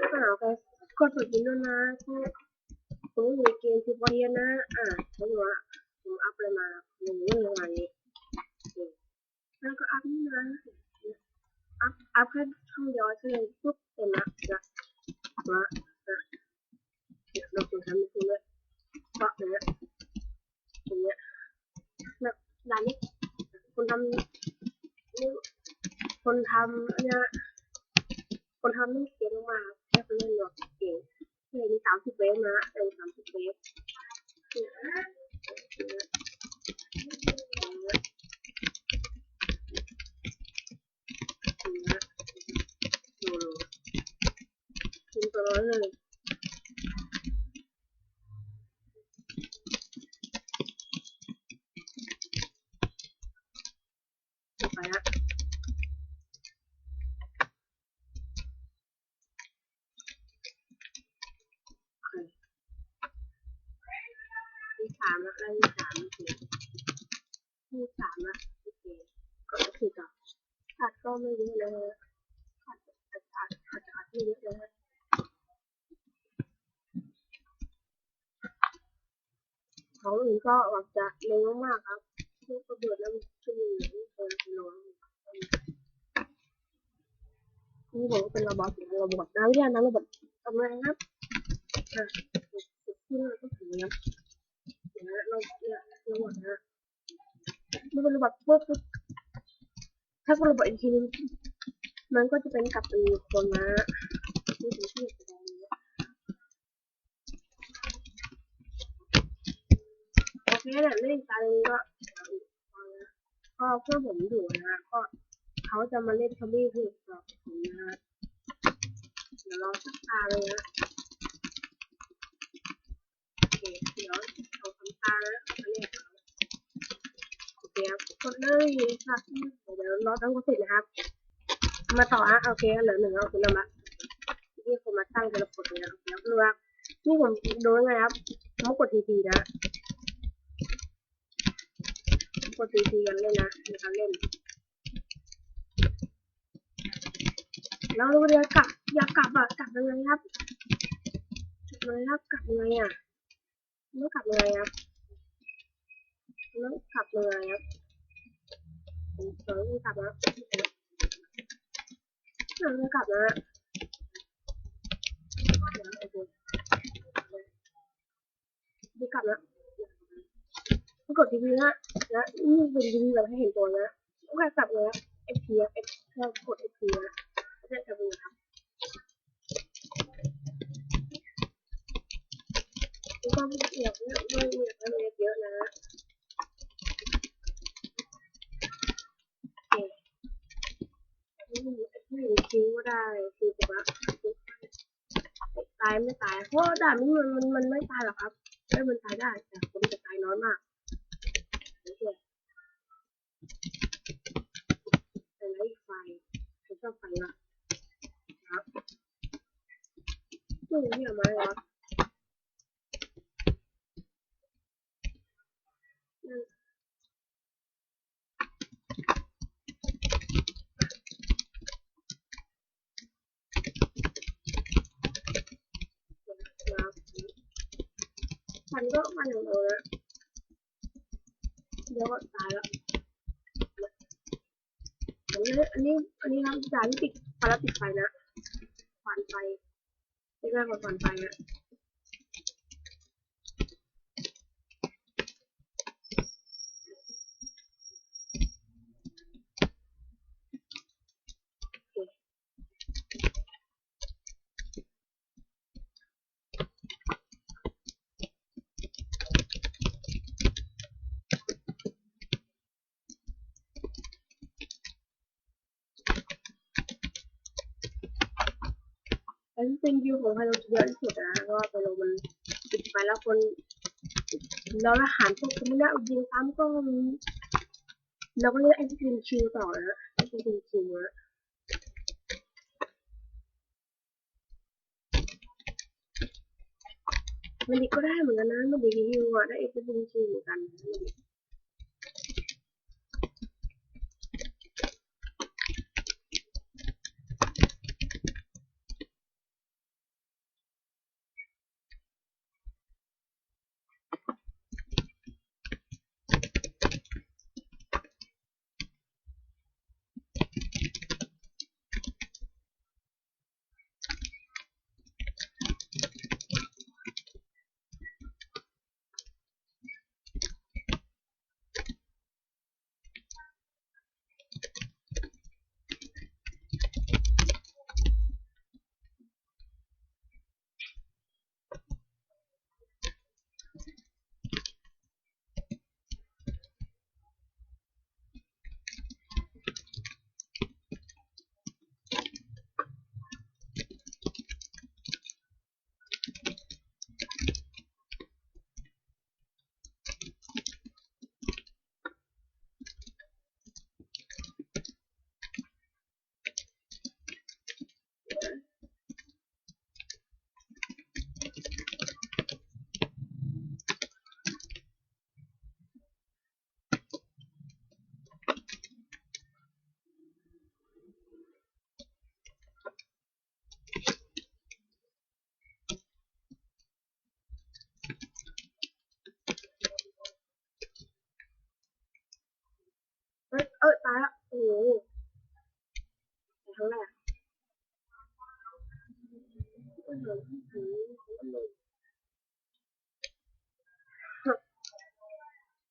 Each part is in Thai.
อ่าโอเคกดสดยินด้วยนะที่ผมมีเกมที่บริยนะ อ่าผมว่าผมอัพเลยมาหนึ่งเรื่องวันนี้แล้วก็อัพนี่นะอัพอัพแค่ช่องย่อใช่ไหมปุ๊บเต็มละละละละเราควรทำตรงนี้ก็เนี้ยตรงเนี้ยแบบร้านนี้คนทำคนทำเนี่ยคนทำนี่เก่งมาก แค่คนเล่นรถเก่งเพลงสามสิบเวฟนะเป็นสามสิบเวฟดูคุณตัวร้อนเลยไปละ ที่สามแล้วได้ที่สามโอเค ที่สามละโอเคก็คือต่อขาดก็ไม่เยอะเลยขาดขาดขาดขาดขาดไม่เยอะเลยของอื่นก็ออกจะเร็วมากครับลูกระเบิดแล้วขึ้นเออร้อนนี่ผมเป็นระบบเป็นระบอบนะวิทยานะระบบทำไงครับอะขึ้นแล้วก็ถึงครับนะเราเนี่ยเราหมดนะ มันเป็นระบบปุ๊บปุ๊บถ้าเป็นระบบอีกทีนึงมันก็จะเป็นกลับเป็นคนนะนี่คือที่แสดงนี้โอเคแหละเล่นการก็ก็เพื่อผมอยู่นะ ก็เขาจะมาเล่นคอมบี้คือกับผมนะเดี๋ยวรอสักตาเลยนะโอเคเดี๋ยวเอาทำตาแล้วมาเล่นเขาโอ เคครับกดเลยครับเดี๋ยวรอตั้งก็เสร็จนะครับ มาต่ออะโอเคเหลือหนึ่งแล้วคุณนำละที่ผมมาตั้งเป็นระบบเลยนะครับรู้ครับนี่ผมโดูยังไงครับผมกดทีทีนะกดทีทีกันเล่นนะในการเล่นแล้วเดี๋ยวกลับอยากกลับอะกลับยังไงครับกลับยังไงครับกลับยังไงอะแล้วกลับยังไงครับ แล้วกลับยังไงครับผมเออกลับแล้วเรากลับนะดีกลับนะกดทีวีนะแล้วนี่เป็นทีวีแบบให้เห็นตัวนะโอเคกลับเลยนะเอฟพีเอฟแค่กดเอฟพีนะจะจะดูครับก็ไม่เอียบไม่ไม่เอียบไม่เยอะนะโอเคนี่ ไม่คิวก็ได้คือจะว่าตายไม่ตาย เพราะด่านนี้มันมันมันไม่ตายหรอกครับไม่มันตายได้แต่ผมจะตายน้อยมากโอเคแต่ไลไฟผมชอบไฟละครับตู้นี่เอามาเลยวะครับ มันก็มันอย่างเดียวเดี๋ยวก็ตายแล้วอันนี้อันนี้อันนี้ครับด่านที่ติดไฟแล้วติดไฟนะควันไฟไม่ได้กว่าควันไฟนะอันนี้ เป็นวิวของไฮโลเยอะที่สุดนะก็ไฮโลมันติดไฟแล้วคนเราละหารพวกคนไม่ได้ยิงซ้ำก็มีเราก็เล่นไอ้ที่เป็นคิวต่อนะไอ้ที่เป็นคิวนะมันดีก็ได้เหมือนกันนะมันดีคิวอะได้ไอ้ที่เป็นคิวเหมือนกันก็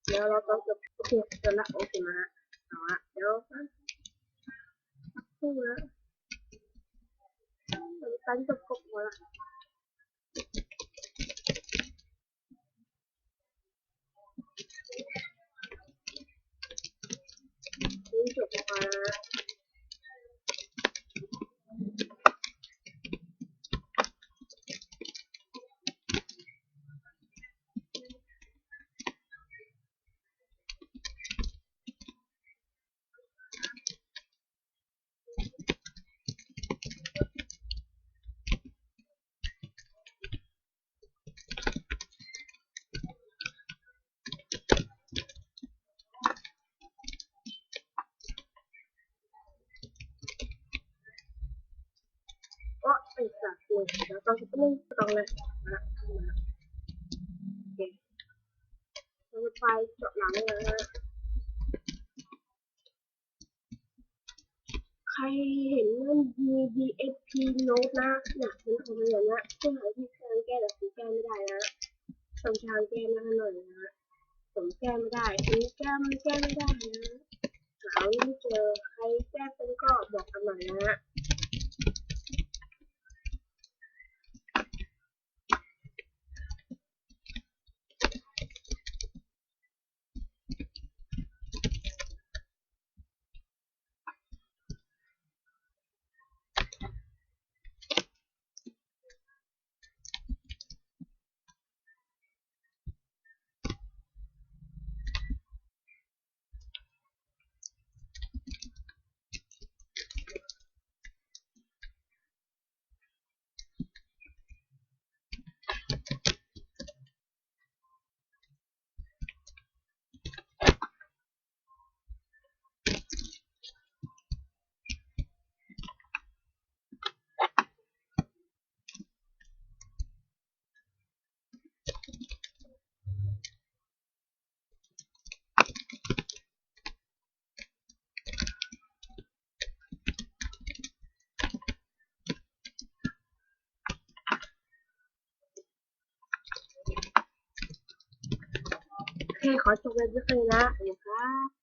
เดี๋ยวเราต้องจบโอเคจบละโอเคมาละเอาละเดี๋ยวสักครู่นะตั้งจบกบหมดละนี่จบมาละ ก็ไอ้ สัตว์เลยแล้วก็จะต้องตรงเลยนะโอเคเราไปจบหลังเลยนะใครเห็นนั่น DDSP Note นะเนี่ยมันทำอะไรอย่างเงี้ยที่หาที่ทางแก้แต่ผมแก้ไม่ได้นะส่งทางแก้มาหน่อยนะผมแก้ไม่ได้ผมแก้ไมันแก้ไม่ได้นะหาไม่เจอใครแก้เป็นก็บอกกันหน่อยนะ โอเคขอจบเลยด้วยกันนะสวัสดีครับ